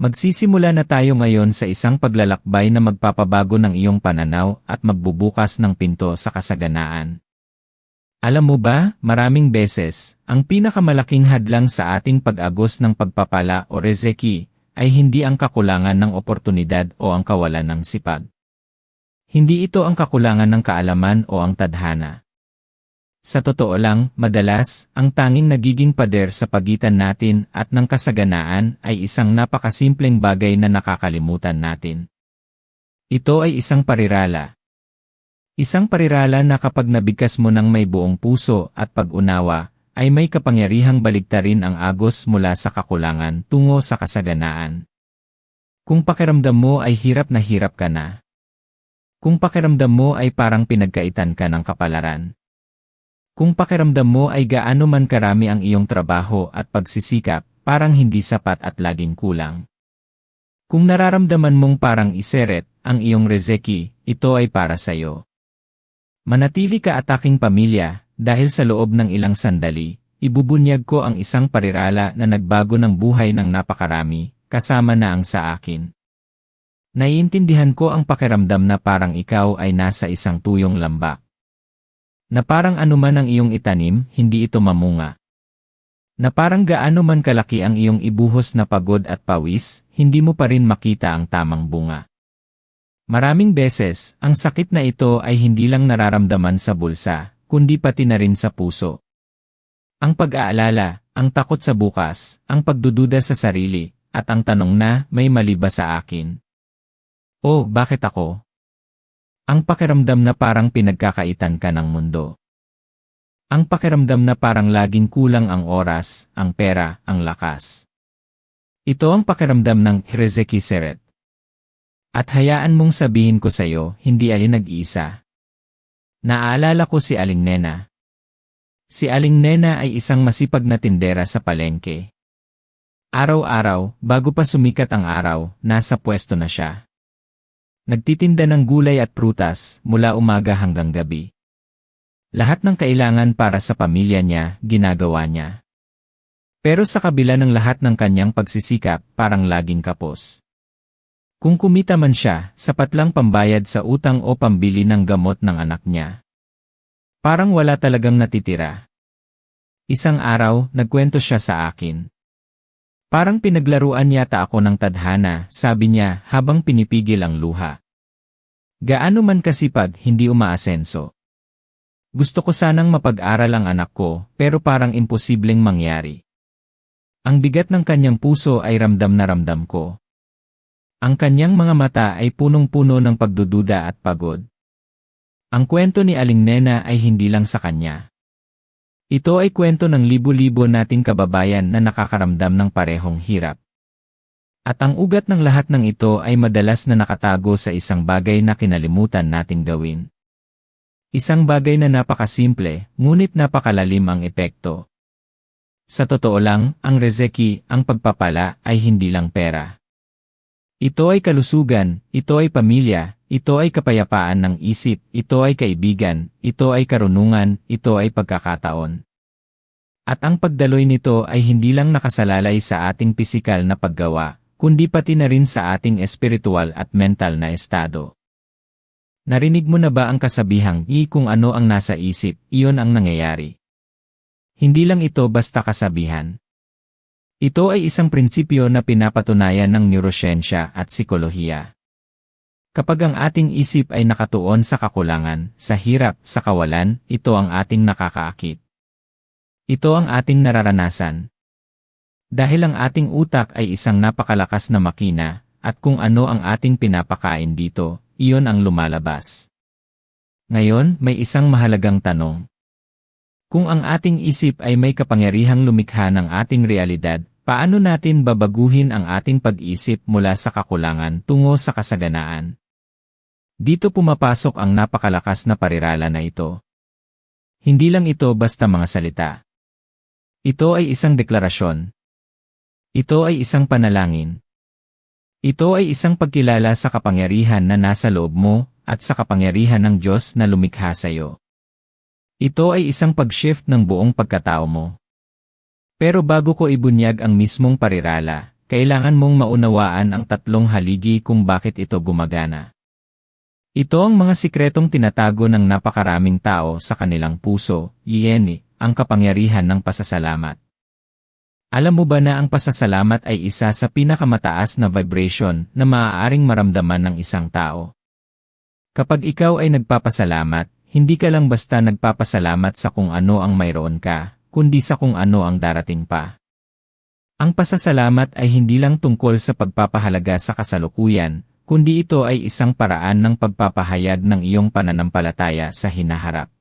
Magsisimula na tayo ngayon sa isang paglalakbay na magpapabago ng iyong pananaw at magbubukas ng pinto sa kasaganaan. Alam mo ba, maraming beses, ang pinakamalaking hadlang sa ating pag-agos ng pagpapala o rezeki ay hindi ang kakulangan ng oportunidad o ang kawalan ng sipag. Hindi ito ang kakulangan ng kaalaman o ang tadhana. Sa totoo lang, madalas, ang tanging nagiging pader sa pagitan natin at ng kasaganaan ay isang napakasimpleng bagay na nakakalimutan natin. Ito ay isang parirala. Isang parirala na kapag nabigkas mo ng may buong puso at pag-unawa, ay may kapangyarihang baligtarin ang agos mula sa kakulangan tungo sa kasaganaan. Kung pakiramdam mo ay hirap na hirap ka na. Kung pakiramdam mo ay parang pinagkaitan ka ng kapalaran. Kung pakiramdam mo ay gaano man karami ang iyong trabaho at pagsisikap, parang hindi sapat at laging kulang. Kung nararamdaman mong parang iseret ang iyong rezeki, ito ay para sa iyo. Manatili ka at aking pamilya, dahil sa loob ng ilang sandali, ibubunyag ko ang isang parirala na nagbago ng buhay ng napakarami, kasama na ang sa akin. Naiintindihan ko ang pakiramdam na parang ikaw ay nasa isang tuyong lambak. Na parang anuman ang iyong itanim, hindi ito mamunga. Na parang gaano man kalaki ang iyong ibuhos na pagod at pawis, hindi mo pa rin makita ang tamang bunga. Maraming beses, ang sakit na ito ay hindi lang nararamdaman sa bulsa, kundi pati na rin sa puso. Ang pag-aalala, ang takot sa bukas, ang pagdududa sa sarili, at ang tanong na may mali ba sa akin. Oh, bakit ako? Ang pakiramdam na parang pinagkakaitan ka ng mundo. Ang pakiramdam na parang laging kulang ang oras, ang pera, ang lakas. Ito ang pakiramdam ng Hirezeki Seret. At hayaan mong sabihin ko sa iyo, hindi ay nag-iisa. Naaalala ko si Aling Nena. Si Aling Nena ay isang masipag na tindera sa palengke. Araw-araw, bago pa sumikat ang araw, nasa pwesto na siya. Nagtitinda ng gulay at prutas mula umaga hanggang gabi. Lahat ng kailangan para sa pamilya niya, ginagawa niya. Pero sa kabila ng lahat ng kanyang pagsisikap, parang laging kapos. Kung kumita man siya, sapat lang pambayad sa utang o pambili ng gamot ng anak niya. Parang wala talagang natitira. Isang araw, nagkwento siya sa akin. Parang pinaglaruan yata ako ng tadhana, sabi niya habang pinipigil ang luha. Gaano man kasipag, hindi umaasenso. Gusto ko sanang mapag-aral ang anak ko, pero parang imposibleng mangyari. Ang bigat ng kanyang puso ay ramdam na ramdam ko. Ang kanyang mga mata ay punong-puno ng pagdududa at pagod. Ang kwento ni Aling Nena ay hindi lang sa kanya. Ito ay kwento ng libo-libo nating kababayan na nakakaramdam ng parehong hirap. At ang ugat ng lahat ng ito ay madalas na nakatago sa isang bagay na kinalimutan nating gawin. Isang bagay na napakasimple, ngunit napakalalim ang epekto. Sa totoo lang, ang rezeki, ang pagpapala, ay hindi lang pera. Ito ay kalusugan, ito ay pamilya, ito ay kapayapaan ng isip, ito ay kaibigan, ito ay karunungan, ito ay pagkakataon. At ang pagdaloy nito ay hindi lang nakasalalay sa ating pisikal na paggawa, kundi pati na rin sa ating espiritual at mental na estado. Narinig mo na ba ang kasabihang, i kung ano ang nasa isip, iyon ang nangyayari. Hindi lang ito basta kasabihan. Ito ay isang prinsipyo na pinapatunayan ng neurosiyensya at psikolohiya. Kapag ang ating isip ay nakatuon sa kakulangan, sa hirap, sa kawalan, ito ang ating nakakaakit. Ito ang ating nararanasan. Dahil ang ating utak ay isang napakalakas na makina, at kung ano ang ating pinapakain dito, iyon ang lumalabas. Ngayon, may isang mahalagang tanong. Kung ang ating isip ay may kapangyarihang lumikha ng ating realidad, paano natin babaguhin ang ating pag-isip mula sa kakulangan tungo sa kasaganaan? Dito pumapasok ang napakalakas na parirala na ito. Hindi lang ito basta mga salita. Ito ay isang deklarasyon. Ito ay isang panalangin. Ito ay isang pagkilala sa kapangyarihan na nasa loob mo at sa kapangyarihan ng Diyos na lumikha sa iyo. Ito ay isang pag-shift ng buong pagkatao mo. Pero bago ko ibunyag ang mismong parirala, kailangan mong maunawaan ang tatlong haligi kung bakit ito gumagana. Ito ang mga sikretong tinatago ng napakaraming tao sa kanilang puso, yeni, ang kapangyarihan ng pasasalamat. Alam mo ba na ang pasasalamat ay isa sa pinakamataas na vibration na maaaring maramdaman ng isang tao? Kapag ikaw ay nagpapasalamat, hindi ka lang basta nagpapasalamat sa kung ano ang mayroon ka, kundi sa kung ano ang darating pa. Ang pasasalamat ay hindi lang tungkol sa pagpapahalaga sa kasalukuyan, kundi ito ay isang paraan ng pagpapahayag ng iyong pananampalataya sa hinaharap.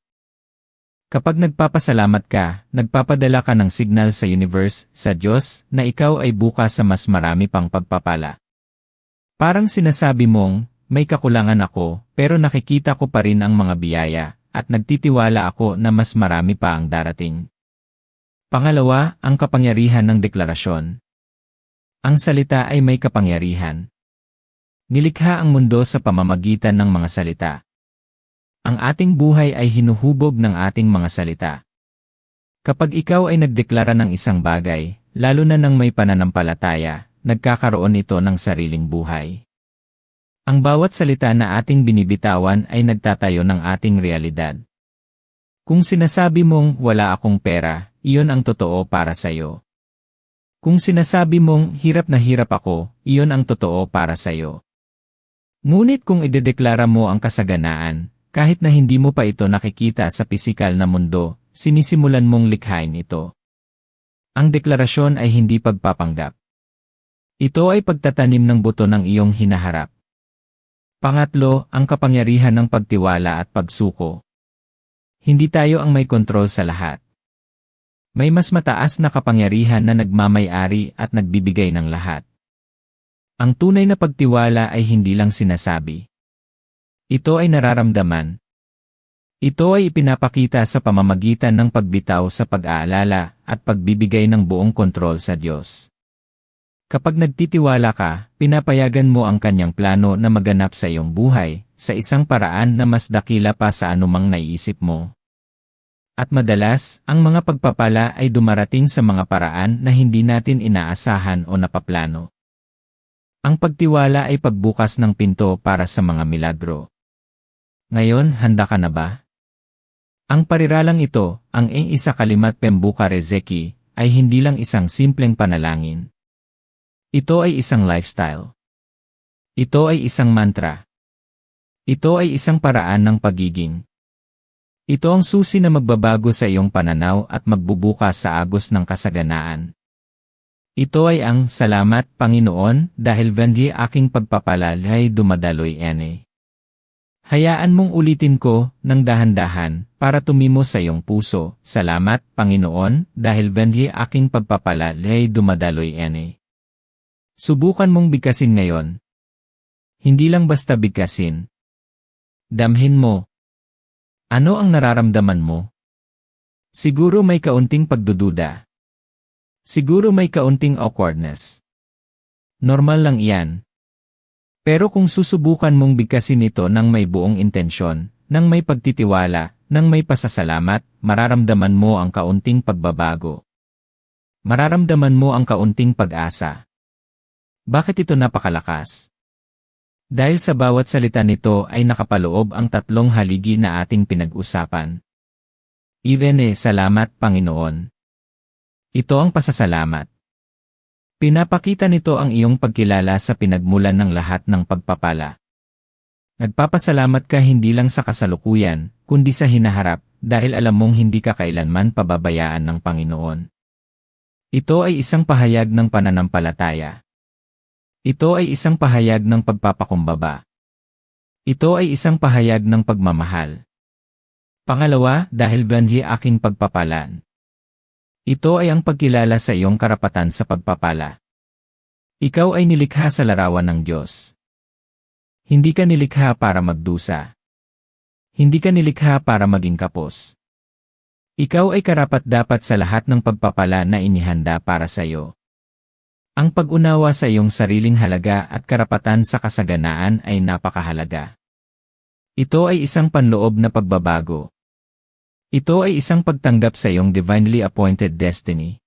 Kapag nagpapasalamat ka, nagpapadala ka ng signal sa universe, sa Diyos, na ikaw ay bukas sa mas marami pang pagpapala. Parang sinasabi mong, may kakulangan ako, pero nakikita ko pa rin ang mga biyaya, at nagtitiwala ako na mas marami pa ang darating. Pangalawa, ang kapangyarihan ng deklarasyon. Ang salita ay may kapangyarihan. Nilikha ang mundo sa pamamagitan ng mga salita. Ang ating buhay ay hinuhubog ng ating mga salita. Kapag ikaw ay nagdeklara ng isang bagay, lalo na ng may pananampalataya, nagkakaroon ito ng sariling buhay. Ang bawat salita na ating binibitawan ay nagtatayo ng ating realidad. Kung sinasabi mong wala akong pera, iyon ang totoo para sa iyo. Kung sinasabi mong hirap na hirap ako, iyon ang totoo para sa iyo. Ngunit kung idedeklara mo ang kasaganaan, kahit na hindi mo pa ito nakikita sa pisikal na mundo, sinisimulan mong likhain ito. Ang deklarasyon ay hindi pagpapanggap. Ito ay pagtatanim ng buto ng iyong hinaharap. Pangatlo, ang kapangyarihan ng pagtiwala at pagsuko. Hindi tayo ang may kontrol sa lahat. May mas mataas na kapangyarihan na nagmamay-ari at nagbibigay ng lahat. Ang tunay na pagtiwala ay hindi lang sinasabi. Ito ay nararamdaman. Ito ay ipinapakita sa pamamagitan ng pagbitaw sa pag-aalala at pagbibigay ng buong kontrol sa Diyos. Kapag nagtitiwala ka, pinapayagan mo ang kanyang plano na maganap sa iyong buhay, sa isang paraan na mas dakila pa sa anumang naiisip mo. At madalas, ang mga pagpapala ay dumarating sa mga paraan na hindi natin inaasahan o napaplano. Ang pagtiwala ay pagbukas ng pinto para sa mga milagro. Ngayon, handa ka na ba? Ang pariralang ito, ang ing isa kalimat pembuka rezeki, ay hindi lang isang simpleng panalangin. Ito ay isang lifestyle. Ito ay isang mantra. Ito ay isang paraan ng pagiging. Ito ang susi na magbabago sa iyong pananaw at magbubukas sa agos ng kasaganaan. Ito ay ang salamat Panginoon dahil vendi aking pagpapalalay dumadaloy ene. Hayaan mong ulitin ko ng dahan-dahan para tumimo sa iyong puso. Salamat, Panginoon, dahil benhi aking pagpapala lay dumadaloy ene. Subukan mong bigkasin ngayon. Hindi lang basta bigkasin. Damhin mo. Ano ang nararamdaman mo? Siguro may kaunting pagdududa. Siguro may kaunting awkwardness. Normal lang iyan, pero kung susubukan mong bigkasin ito ng may buong intensyon, ng may pagtitiwala, ng may pasasalamat, mararamdaman mo ang kaunting pagbabago. Mararamdaman mo ang kaunting pag-asa. Bakit ito napakalakas? Dahil sa bawat salita nito ay nakapaloob ang tatlong haligi na ating pinag-usapan. Irene, salamat Panginoon. Ito ang pasasalamat. Pinapakita nito ang iyong pagkilala sa pinagmulan ng lahat ng pagpapala. Nagpapasalamat ka hindi lang sa kasalukuyan, kundi sa hinaharap, dahil alam mong hindi ka kailanman pababayaan ng Panginoon. Ito ay isang pahayag ng pananampalataya. Ito ay isang pahayag ng pagpapakumbaba. Ito ay isang pahayag ng pagmamahal. Pangalawa, dahil banhi aking pagpapalan. Ito ay ang pagkilala sa iyong karapatan sa pagpapala. Ikaw ay nilikha sa larawan ng Diyos. Hindi ka nilikha para magdusa. Hindi ka nilikha para maging kapos. Ikaw ay karapat-dapat sa lahat ng pagpapala na inihanda para sa iyo. Ang pag-unawa sa iyong sariling halaga at karapatan sa kasaganaan ay napakahalaga. Ito ay isang panloob na pagbabago, ito ay isang pagtanggap sa iyong divinely appointed destiny.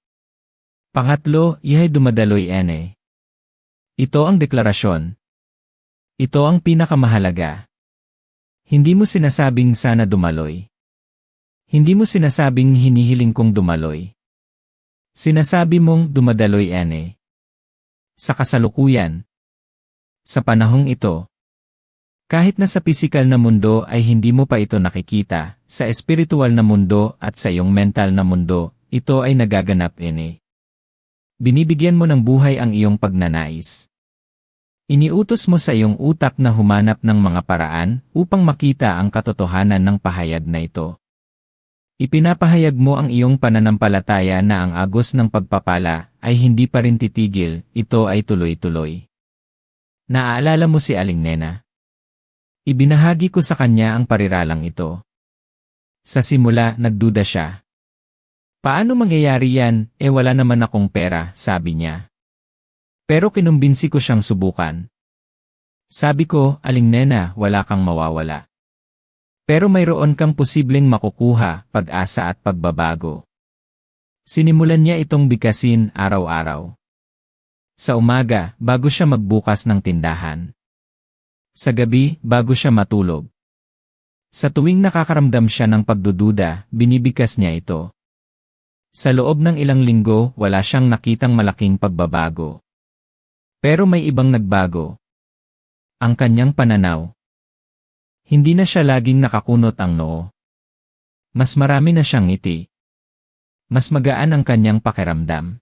Pangatlo, ihay dumadaloy ene. Ito ang deklarasyon. Ito ang pinakamahalaga. Hindi mo sinasabing sana dumaloy. Hindi mo sinasabing hinihiling kong dumaloy. Sinasabi mong dumadaloy ene. Sa kasalukuyan. Sa panahong ito. Kahit na sa pisikal na mundo ay hindi mo pa ito nakikita, sa espiritual na mundo at sa iyong mental na mundo, ito ay nagaganap ene. Binibigyan mo ng buhay ang iyong pagnanais. Iniutos mo sa iyong utak na humanap ng mga paraan upang makita ang katotohanan ng pahayag na ito. Ipinapahayag mo ang iyong pananampalataya na ang agos ng pagpapala ay hindi pa rin titigil, ito ay tuloy-tuloy. Naaalala mo si Aling Nena? Ibinahagi ko sa kanya ang pariralang ito. Sa simula, nagduda siya. Paano mangyayari yan, eh wala naman akong pera, sabi niya. Pero kinumbinsi ko siyang subukan. Sabi ko, Aling Nena, wala kang mawawala. Pero mayroon kang posibleng makukuha, pag-asa at pagbabago. Sinimulan niya itong bikasin araw-araw. Sa umaga, bago siya magbukas ng tindahan. Sa gabi, bago siya matulog. Sa tuwing nakakaramdam siya ng pagdududa, binibikas niya ito. Sa loob ng ilang linggo, wala siyang nakitang malaking pagbabago. Pero may ibang nagbago. Ang kanyang pananaw. Hindi na siya laging nakakunot ang noo. Mas marami na siyang ngiti. Mas magaan ang kanyang pakiramdam.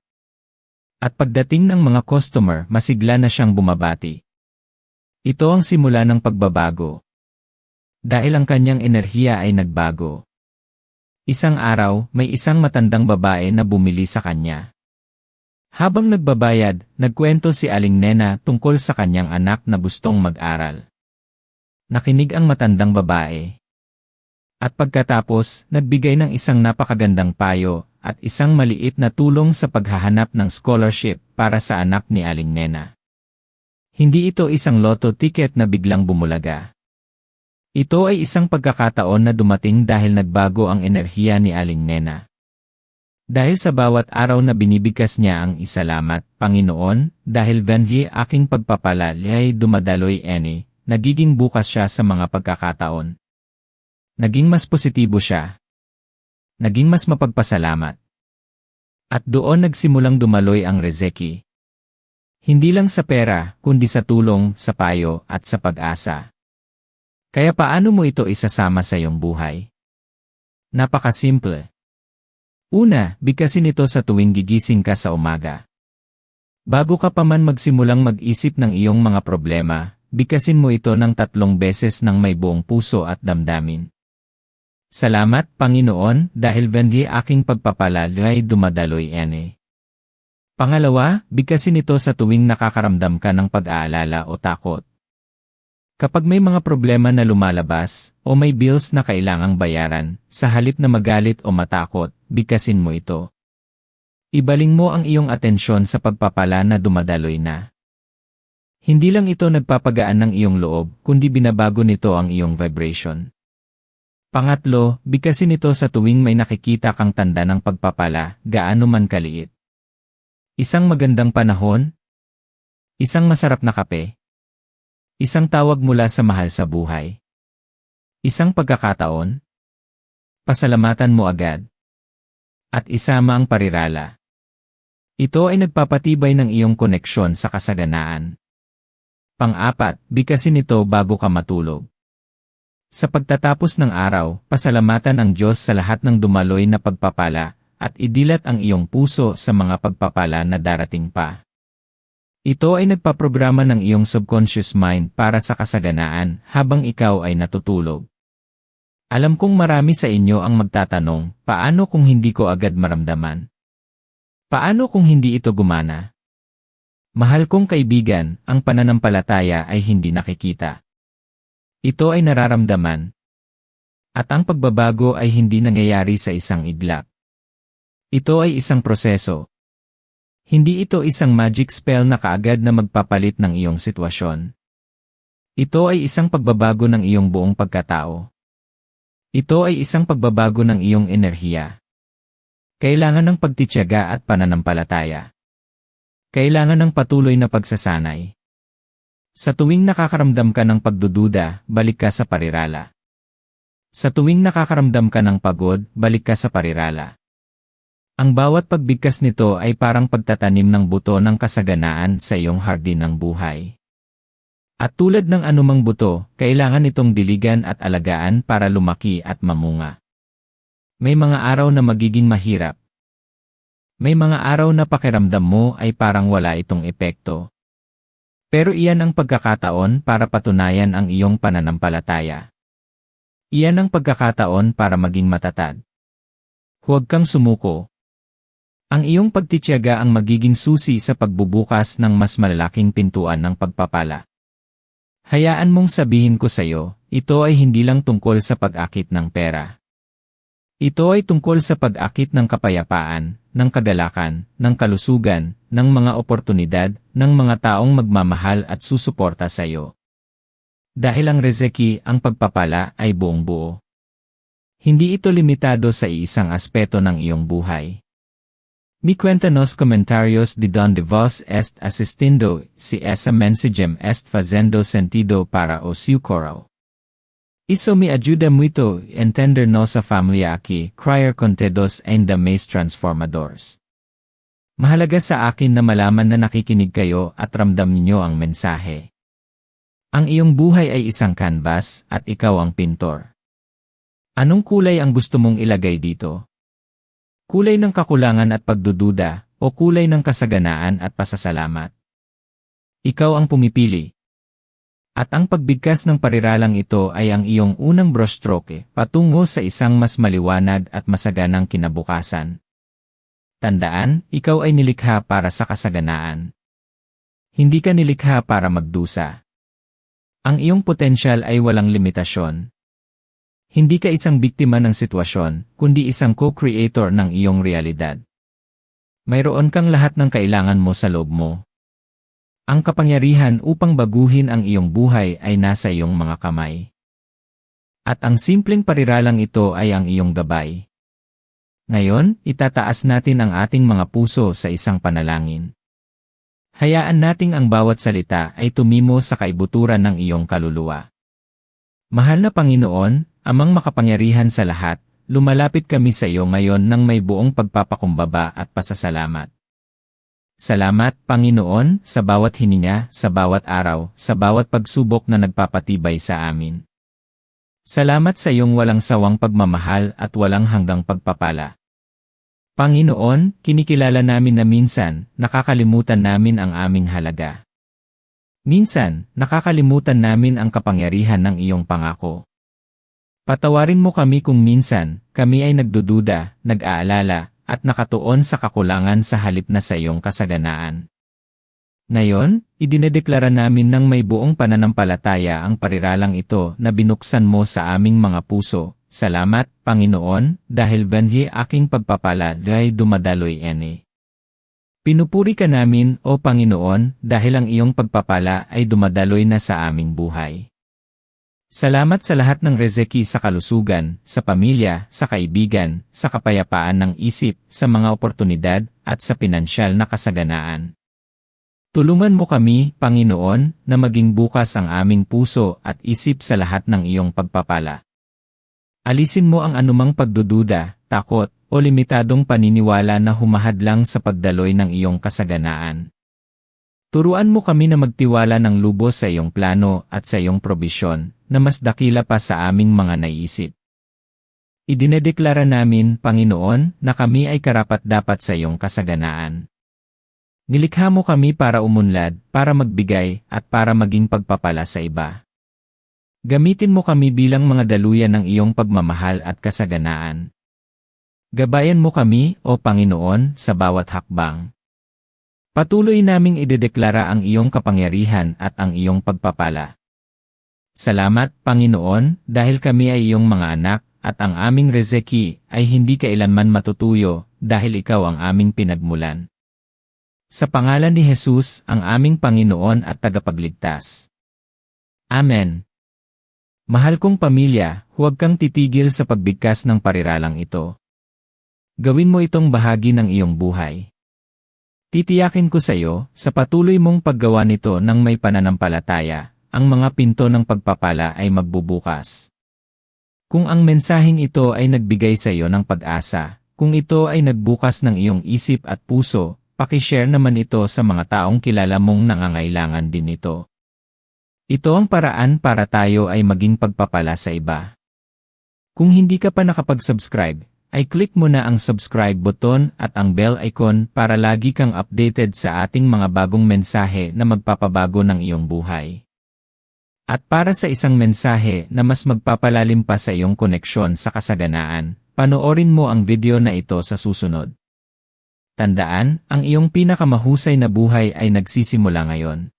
At pagdating ng mga customer, masigla na siyang bumabati. Ito ang simula ng pagbabago. Dahil ang kanyang enerhiya ay nagbago. Isang araw, may isang matandang babae na bumili sa kanya. Habang nagbabayad, nagkwento si Aling Nena tungkol sa kanyang anak na gustong mag-aral. Nakinig ang matandang babae. At pagkatapos, nagbigay ng isang napakagandang payo at isang maliit na tulong sa paghahanap ng scholarship para sa anak ni Aling Nena. Hindi ito isang loto ticket na biglang bumulaga. Ito ay isang pagkakataon na dumating dahil nagbago ang enerhiya ni Aling Nena. Dahil sa bawat araw na binibigkas niya ang isalamat, Panginoon, dahil venhi aking pagpapala ay dumadaloy eni, nagiging bukas siya sa mga pagkakataon. Naging mas positibo siya. Naging mas mapagpasalamat. At doon nagsimulang dumaloy ang Rezeki. Hindi lang sa pera, kundi sa tulong, sa payo, at sa pag-asa. Kaya paano mo ito isasama sa iyong buhay? Napakasimple. Una, bigkasin ito sa tuwing gigising ka sa umaga. Bago ka pa man magsimulang mag-isip ng iyong mga problema, bikasin mo ito ng tatlong beses ng may buong puso at damdamin. Salamat, Panginoon, dahil vendi aking pagpapala ay dumadaloy ene. Pangalawa, bikasin ito sa tuwing nakakaramdam ka ng pag-aalala o takot. Kapag may mga problema na lumalabas, o may bills na kailangang bayaran, sa halip na magalit o matakot, bikasin mo ito. Ibaling mo ang iyong atensyon sa pagpapala na dumadaloy na. Hindi lang ito nagpapagaan ng iyong loob, kundi binabago nito ang iyong vibration. Pangatlo, bikasin ito sa tuwing may nakikita kang tanda ng pagpapala, gaano man kaliit. Isang magandang panahon, isang masarap na kape, isang tawag mula sa mahal sa buhay, isang pagkakataon, pasalamatan mo agad, at isama ang parirala. Ito ay nagpapatibay ng iyong koneksyon sa kasaganaan. Pang-apat, bikasin ito bago ka matulog. Sa pagtatapos ng araw, pasalamatan ang Diyos sa lahat ng dumaloy na pagpapala, at idilat ang iyong puso sa mga pagpapala na darating pa. Ito ay nagpaprograma ng iyong subconscious mind para sa kasaganaan habang ikaw ay natutulog. Alam kong marami sa inyo ang magtatanong, paano kung hindi ko agad maramdaman? Paano kung hindi ito gumana? Mahal kong kaibigan, ang pananampalataya ay hindi nakikita. Ito ay nararamdaman. At ang pagbabago ay hindi nangyayari sa isang iglap. Ito ay isang proseso. Hindi ito isang magic spell na kaagad na magpapalit ng iyong sitwasyon. Ito ay isang pagbabago ng iyong buong pagkatao. Ito ay isang pagbabago ng iyong enerhiya. Kailangan ng pagtityaga at pananampalataya. Kailangan ng patuloy na pagsasanay. Sa tuwing nakakaramdam ka ng pagdududa, balik ka sa parirala. Sa tuwing nakakaramdam ka ng pagod, balik ka sa parirala. Ang bawat pagbigkas nito ay parang pagtatanim ng buto ng kasaganaan sa iyong hardin ng buhay. At tulad ng anumang buto, kailangan itong diligan at alagaan para lumaki at mamunga. May mga araw na magiging mahirap, may mga araw na pakiramdam mo ay parang wala itong epekto. Pero iyan ang pagkakataon para patunayan ang iyong pananampalataya. Iyan ang pagkakataon para maging matatag. Huwag kang sumuko. Ang iyong pagtitiyaga ang magiging susi sa pagbubukas ng mas malalaking pintuan ng pagpapala. Hayaan mong sabihin ko sa iyo, ito ay hindi lang tungkol sa pag-akit ng pera. Ito ay tungkol sa pag-akit ng kapayapaan, ng kagalakan, ng kalusugan, ng mga oportunidad, ng mga taong magmamahal at susuporta sa iyo. Dahil ang Rezeki, ang pagpapala, ay buong buo. Hindi ito limitado sa iisang aspeto ng iyong buhay. Mi cuéntanos comentarios de donde vos est asistindo si esa mensagem est fazendo sentido para o seu coral. Isso me ajuda muito entender nossa família aqui, criar contedos ainda mais transformadores. Mahalaga sa akin na malaman na nakikinig kayo at ramdam ninyo ang mensahe. Ang iyong buhay ay isang canvas at ikaw ang pintor. Anong kulay ang gusto mong ilagay dito? Kulay ng kakulangan at pagdududa o kulay ng kasaganaan at pasasalamat? Ikaw ang pumipili. At ang pagbigkas ng pariralang ito ay ang iyong unang brushstroke patungo sa isang mas maliwanag at masaganang kinabukasan. Tandaan, ikaw ay nilikha para sa kasaganaan. Hindi ka nilikha para magdusa. Ang iyong potensyal ay walang limitasyon. Hindi ka isang biktima ng sitwasyon, kundi isang co-creator ng iyong realidad. Mayroon kang lahat ng kailangan mo sa loob mo. Ang kapangyarihan upang baguhin ang iyong buhay ay nasa iyong mga kamay. At ang simpleng pariralang ito ay ang iyong gabay. Ngayon, itataas natin ang ating mga puso sa isang panalangin. Hayaan nating ang bawat salita ay tumimo sa kaibuturan ng iyong kaluluwa. Mahal na Panginoon, amang makapangyarihan sa lahat, lumalapit kami sa iyo ngayon ng may buong pagpapakumbaba at pasasalamat. Salamat, Panginoon, sa bawat hininga, sa bawat araw, sa bawat pagsubok na nagpapatibay sa amin. Salamat sa iyong walang sawang pagmamahal at walang hanggang pagpapala. Panginoon, kinikilala namin na minsan, nakakalimutan namin ang aming halaga. Minsan, nakakalimutan namin ang kapangyarihan ng iyong pangako. Patawarin mo kami kung minsan, kami ay nagdududa, nag-aalala, at nakatuon sa kakulangan sa halip na sa iyong kasaganaan. Ngayon, idinedeklara namin ng may buong pananampalataya ang pariralang ito na binuksan mo sa aming mga puso. Salamat, Panginoon, dahil banhi aking pagpapala ay dumadaloy ene. Pinupuri ka namin, O Panginoon, dahil ang iyong pagpapala ay dumadaloy na sa aming buhay. Salamat sa lahat ng rezeki sa kalusugan, sa pamilya, sa kaibigan, sa kapayapaan ng isip, sa mga oportunidad, at sa pinansyal na kasaganaan. Tulungan mo kami, Panginoon, na maging bukas ang aming puso at isip sa lahat ng iyong pagpapala. Alisin mo ang anumang pagdududa, takot, o limitadong paniniwala na humahadlang sa pagdaloy ng iyong kasaganaan. Turuan mo kami na magtiwala ng lubos sa iyong plano at sa iyong probisyon, na mas dakila pa sa aming mga naiisip. Idinedeklara namin, Panginoon, na kami ay karapat-dapat sa iyong kasaganaan. Nilikha mo kami para umunlad, para magbigay, at para maging pagpapala sa iba. Gamitin mo kami bilang mga daluyan ng iyong pagmamahal at kasaganaan. Gabayan mo kami, O Panginoon, sa bawat hakbang. Patuloy naming idedeklara ang iyong kapangyarihan at ang iyong pagpapala. Salamat, Panginoon, dahil kami ay iyong mga anak, at ang aming rezeki ay hindi kailanman matutuyo, dahil ikaw ang aming pinagmulan. Sa pangalan ni Jesus, ang aming Panginoon at tagapagligtas. Amen. Mahal kong pamilya, huwag kang titigil sa pagbigkas ng pariralang ito. Gawin mo itong bahagi ng iyong buhay. Titiyakin ko sa iyo, sa patuloy mong paggawa nito ng may pananampalataya, ang mga pinto ng pagpapala ay magbubukas. Kung ang mensaheng ito ay nagbigay sa iyo ng pag-asa, kung ito ay nagbukas ng iyong isip at puso, pakishare naman ito sa mga taong kilala mong nangangailangan din ito. Ito ang paraan para tayo ay maging pagpapala sa iba. Kung hindi ka pa nakapag-subscribe, ay click mo na ang subscribe button at ang bell icon para lagi kang updated sa ating mga bagong mensahe na magpapabago ng iyong buhay. At para sa isang mensahe na mas magpapalalim pa sa iyong koneksyon sa kasaganaan, panoorin mo ang video na ito sa susunod. Tandaan, ang iyong pinakamahusay na buhay ay nagsisimula ngayon.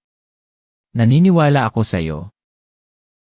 Naniniwala ako sa iyo.